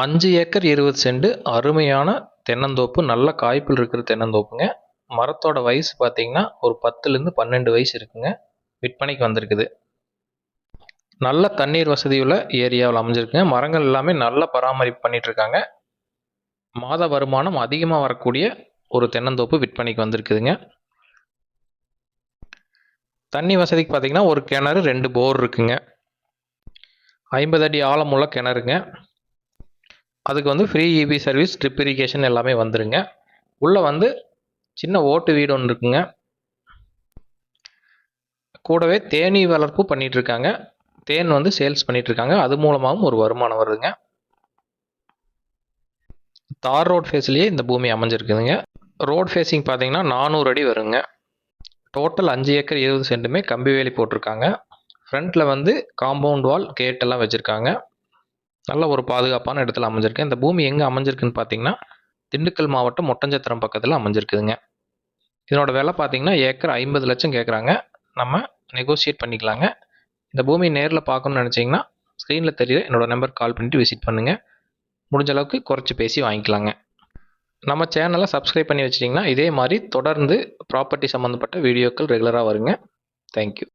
அஞ்சு ஏக்கர் இருபது செண்டு அருமையான தென்னந்தோப்பு நல்ல காய்ப்பில் இருக்கிற தென்னந்தோப்புங்க. மரத்தோட வயசு பார்த்தீங்கன்னா ஒரு பத்துலேருந்து பன்னெண்டு வயசு இருக்குங்க. விற்பனைக்கு வந்திருக்குது. நல்ல தண்ணீர் வசதியுள்ள ஏரியாவில் அமைஞ்சிருக்குங்க. மரங்கள் எல்லாமே நல்ல பராமரிப்பு பண்ணிட்டு இருக்காங்க மாத வருமானம் அதிகமாக வரக்கூடிய ஒரு தென்னந்தோப்பு விற்பனைக்கு வந்திருக்குதுங்க. தண்ணி வசதிக்கு பார்த்தீங்கன்னா ஒரு கிணறு ரெண்டு போர் இருக்குங்க. ஐம்பது அடி ஆழமுள்ள கிணறுங்க. அதுக்கு வந்து free EB service drip irrigation எல்லாமே வந்துருங்க. உள்ளே வந்து சின்ன ஓட்டு வீடு ஒன்று இருக்குங்க. கூடவே தேனீ வளர்ப்பு பண்ணிகிட்ருக்காங்க தேன் வந்து சேல்ஸ் பண்ணிகிட்ருக்காங்க அது மூலமாகவும் ஒரு வருமானம் வருதுங்க. தார் ரோட் ஃபேஸ்லேயே இந்த பூமி அமைஞ்சிருக்குதுங்க. ரோட் ஃபேஸிங் பார்த்தீங்கன்னா நானூறு அடி வருங்க. டோட்டல் அஞ்சு ஏக்கர் இருபது சென்ட்டுமே கம்பி வேலி போட்டிருக்காங்க. ஃப்ரண்ட்டில் வந்து காம்பவுண்ட் வால் கேட்டெல்லாம் வச்சுருக்காங்க. நல்ல ஒரு பாதுகாப்பான இடத்துல அமைஞ்சிருக்கு. இந்த பூமி எங்கே அமைஞ்சிருக்குன்னு பார்த்தீங்கன்னா திண்டுக்கல் மாவட்டம் மொட்டஞ்சத்திரம் பக்கத்தில் அமைஞ்சிருக்குதுங்க. இதனோட விலை பார்த்தீங்கன்னா ஏக்கர் ஐம்பது லட்சம் கேட்குறாங்க நம்ம நெகோசியேட் பண்ணிக்கலாங்க. இந்த பூமி நேரில் பார்க்கணும்னு நினச்சிங்கன்னா ஸ்க்ரீனில் தெரியுற என்னோட நம்பர் கால் பண்ணிட்டு விசிட் பண்ணுங்கள் முடிஞ்ச அளவுக்கு குறைச்சி பேசி வாங்கிக்கலாங்க. நம்ம சேனலை சப்ஸ்கிரைப் பண்ணி வச்சிட்டிங்கன்னா இதே மாதிரி தொடர்ந்து ப்ராப்பர்ட்டி சம்மந்தப்பட்ட வீடியோக்கள் ரெகுலராக வருங்க. தேங்க்யூ